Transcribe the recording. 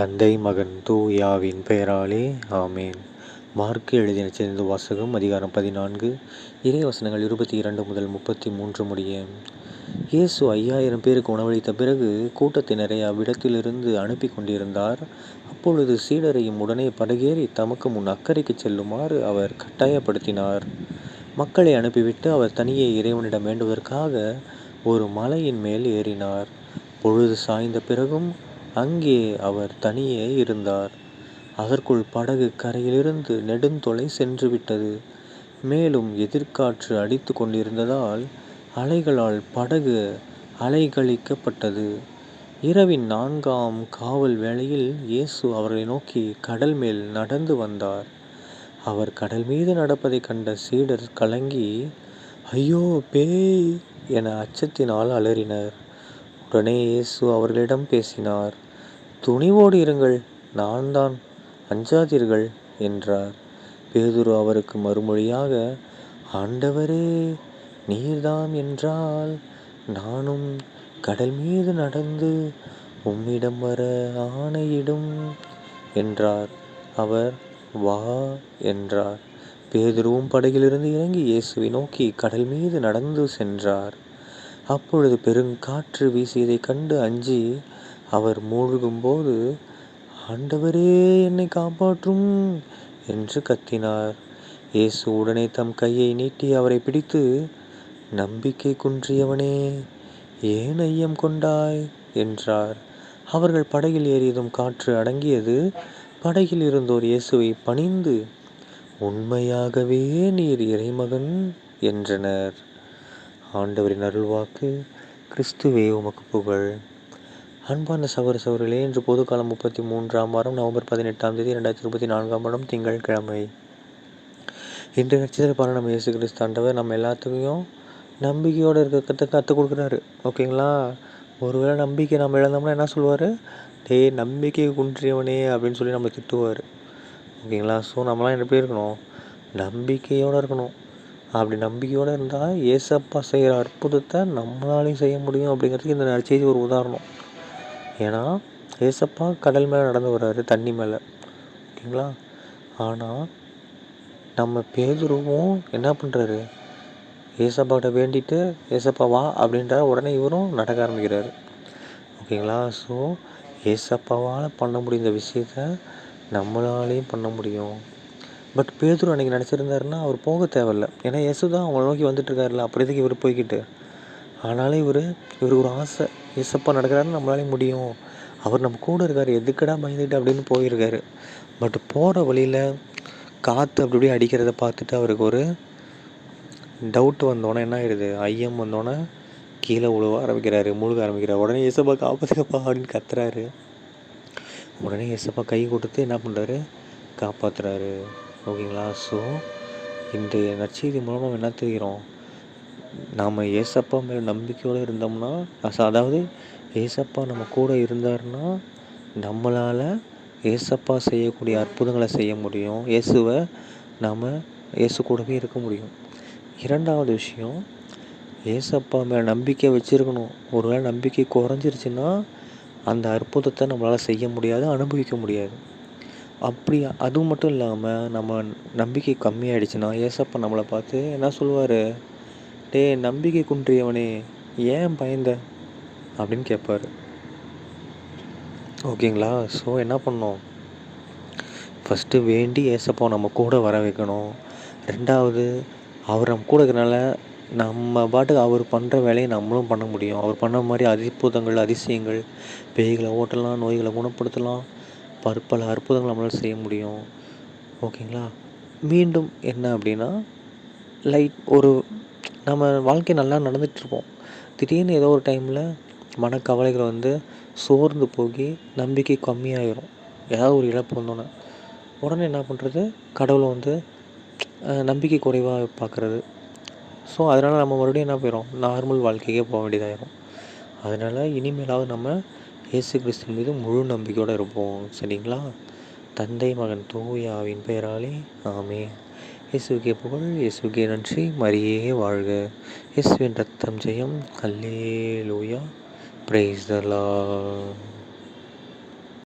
தந்தை மகன் தூயாவின் பெயராலே ஆமேன். மார்க்கு எழுதின சேர்ந்த வாசகம் அதிகாரம் பதினான்கு. இறை வசனங்கள் இருபத்தி இரண்டு முதல் முப்பத்தி மூன்று முடிய இயேசு ஐயாயிரம் பேருக்கு உணவளித்த பிறகு கூட்டத்தினரை அவ்விடத்திலிருந்து அனுப்பி கொண்டிருந்தார். அப்பொழுது சீடரையும் உடனே படகேறி தமக்கு முன் அக்கறைக்கு செல்லுமாறு அவர் கட்டாயப்படுத்தினார். மக்களை அனுப்பிவிட்டு அவர் தனியே இறைவனிடம் வேண்டுவதற்காக ஒரு மலையின் மேல் ஏறினார். பொழுது சாய்ந்த பிறகும் அங்கே அவர் தனியே இருந்தார். அதற்குள் படகு கரையிலிருந்து நெடுந்தொலை சென்று விட்டது மேலும் எதிர்காற்று அடித்து கொண்டிருந்ததால் அலைகளால் படகு அலைகழிக்கப்பட்டது. இரவின் நான்காம் காவல் வேளையில் இயேசு அவர்களை நோக்கி கடல் மேல் நடந்து வந்தார். அவர் கடல் மீது நடப்பதைக் கண்ட சீடர் கலங்கி ஐயோ பேய்! என அச்சத்தினால் அலறினர். உடனே இயேசு அவர்களிடம் பேசினார் துணிவோடு இருங்கள் நான் தான் அஞ்சாதீர்கள் என்றார். பேதுரு அவருக்கு மறுமொழியாக ஆண்டவரே நீர்தாம் என்றால் நானும் கடல் மீது நடந்து உம்மிடம் வர ஆணையிடும் என்றார். அவர் வா என்றார். பேதுருவும் படகிலிருந்து இறங்கி இயேசுவை நோக்கி கடல் மீது நடந்து சென்றார். அப்பொழுது பெருங்காற்று வீசியதைக் கண்டு அஞ்சி அவர் மூழ்கும்போது ஆண்டவரே என்னை காப்பாற்றும் என்று கத்தினார். இயேசு உடனே தம் கையை நீட்டி அவரை பிடித்து நம்பிக்கை குன்றியவனே ஏன் ஐயம் கொண்டாய்? என்றார். அவர்கள் படகில் ஏறியதும் காற்று அடங்கியது. படகில் இருந்தோர் இயேசுவை பணிந்து உண்மையாகவே நீர் இறைமகன் என்றனர். ஆண்டவரின் அருள்வாக்கு கிறிஸ்துவே உமக்கு புகழ். அன்பான சகோர சகோதரிகளே இன்று பொதுக்காலம் முப்பத்தி மூன்றாம் வாரம் நவம்பர் பதினெட்டாம் தேதி ரெண்டாயிரத்தி இருபத்தி நான்காம் வருடம் திங்கட்கிழமை. இன்று நட்சத்திர பாலம் நம்ம இயேசு கிறிஸ்து ஆண்டவர் நம்ம எல்லாத்துக்கும் நம்பிக்கையோடு இருக்கிறத கற்றுக் கொடுக்குறாரு. ஓகேங்களா? ஒருவேளை நம்பிக்கை நம்ம இழந்தோம்னா என்ன சொல்லுவார்? டே நம்பிக்கை குன்றியவனே அப்படின்னு சொல்லி நம்ம திட்டுவார். ஓகேங்களா? ஸோ நம்மளாம் எப்படி இருக்கணும்? நம்பிக்கையோடு இருக்கணும். அப்படி நம்பிக்கையோடு இருந்தால் ஏசப்பா செய்கிற அற்புதத்தை நம்மளாலையும் செய்ய முடியும் அப்படிங்கிறதுக்கு இந்த செய்தி ஒரு உதாரணம். ஏன்னா ஏசப்பா கடல் மேலே நடந்து வர்றாரு தண்ணி மேலே. ஓகேங்களா? ஆனால் நம்ம பேதுருவும் என்ன பண்ணுறாரு ஏசப்பாட்ட வேண்டிட்டு ஏசப்பா வா அப்படின்றார் உடனே இவரும் நடக்க ஆரம்பிக்கிறாரு. ஓகேங்களா? ஸோ ஏசப்பாவால் பண்ண முடிந்த விஷயத்த நம்மளாலேயும் பண்ண முடியும். பட் பேதுரு அன்றைக்கி நினச்சிருந்தாருன்னா அவர் போக தேவையில்ல. ஏன்னா இயேசு தான் அவங்கள நோக்கி வந்துட்டுருக்காருல்ல. அப்படியேதுக்கு இவர் போய்கிட்டு ஆனாலும் இவர் இவருக்கு ஒரு ஆசை. இயேசப்பா நடக்கிறாருன்னு நம்மளாலே முடியும். அவர் நம்ம கூட இருக்கார். எதுக்கடா பயந்துட்டு அப்படின்னு போயிருக்காரு. பட் போகிற வழியில் காற்று அப்படி இப்படி அடிக்கிறத பார்த்துட்டு அவருக்கு ஒரு டவுட் வந்தோடனே என்ன ஆயிடுது? ஐயம் வந்தோடனே கீழே உழுவ ஆரம்பிக்கிறாரு. முழுக ஆரம்பிக்கிறார். உடனே இயேசப்பா காப்பாற்றுக்கப்பா அப்படின்னு கத்துறாரு. உடனே இயேசப்பா கை கொடுத்து என்ன பண்ணுறாரு காப்பாற்றுறாரு ஓகேங்களா? ஸோ இந்த நற்செய்தி மூலமாக என்ன தெரிகிறோம்? நாம் ஏசப்பா மேலே நம்பிக்கையோடு இருந்தோம்னா அதாவது ஏசப்பா நம்ம கூட இருந்தார்னா நம்மளால் ஏசப்பா செய்யக்கூடிய அற்புதங்களை செய்ய முடியும். இயேசுவை நாம் இயேசு கூடவே இருக்க முடியும். இரண்டாவது விஷயம் ஏசப்பா மேலே நம்பிக்கை வச்சுருக்கணும். ஒருவேளை நம்பிக்கை குறைஞ்சிருச்சுன்னா அந்த அற்புதத்தை நம்மளால் செய்ய முடியாது அனுபவிக்க முடியாது. அப்படி அதுவும் மட்டும் இல்லாமல் நம்ம நம்பிக்கை கம்மியாயிடுச்சுன்னா ஏசப்பா நம்மளை பார்த்து என்ன சொல்லுவார்? டே நம்பிக்கை குன்றியவனே ஏன் பயந்த? அப்படின்னு கேட்பார் ஓகேங்களா? ஸோ என்ன பண்ணோம் ஃபஸ்ட்டு வேண்டி ஏசப்பா நம்ம கூட வர வைக்கணும். ரெண்டாவது அவர் நம்ம கூட இருக்கிறனால நம்ம பாட்டுக்கு அவர் பண்ணுற வேலையை நம்மளும் பண்ண முடியும். அவர் பண்ண மாதிரி அதிபுதங்கள் அதிசயங்கள் பேய்களை ஓட்டலாம் நோய்களை குணப்படுத்தலாம். பற்பல அற்புதங்கள் நம்மளால் செய்ய முடியும். ஓகேங்களா? மீண்டும் என்ன அப்படின்னா லைட் ஒரு நம்ம வாழ்க்கை நல்லா நடந்துகிட்ருப்போம். திடீர்னு ஏதோ ஒரு டைமில் மனக்கவலைகள் வந்து சோர்ந்து போகி நம்பிக்கை கம்மியாயிரும். ஏதாவது ஒரு இழப்பு வந்தோன்னே உடனே என்ன பண்ணுறது கடவுளை வந்து நம்பிக்கை குறைவாக பார்க்குறது. ஸோ அதனால் நம்ம மறுபடியும் என்ன போயிடும் நார்மல் வாழ்க்கைக்கே போக வேண்டியதாயிரும். அதனால் இனிமேலாவது நம்ம இயேசு கிறிஸ்துவின் மீது முழு நம்பிக்கையோடு இருப்போம். சரிங்களா? தந்தை மகன் தூயாவின் பெயராலே ஆமே இயேசுக்கே புகழ் இயேசுக்கே நன்றி. மரியே வாழ்க. இயேசுவின் ரத்தம் ஜெயம். அல்லே லூயா பிரைஸ்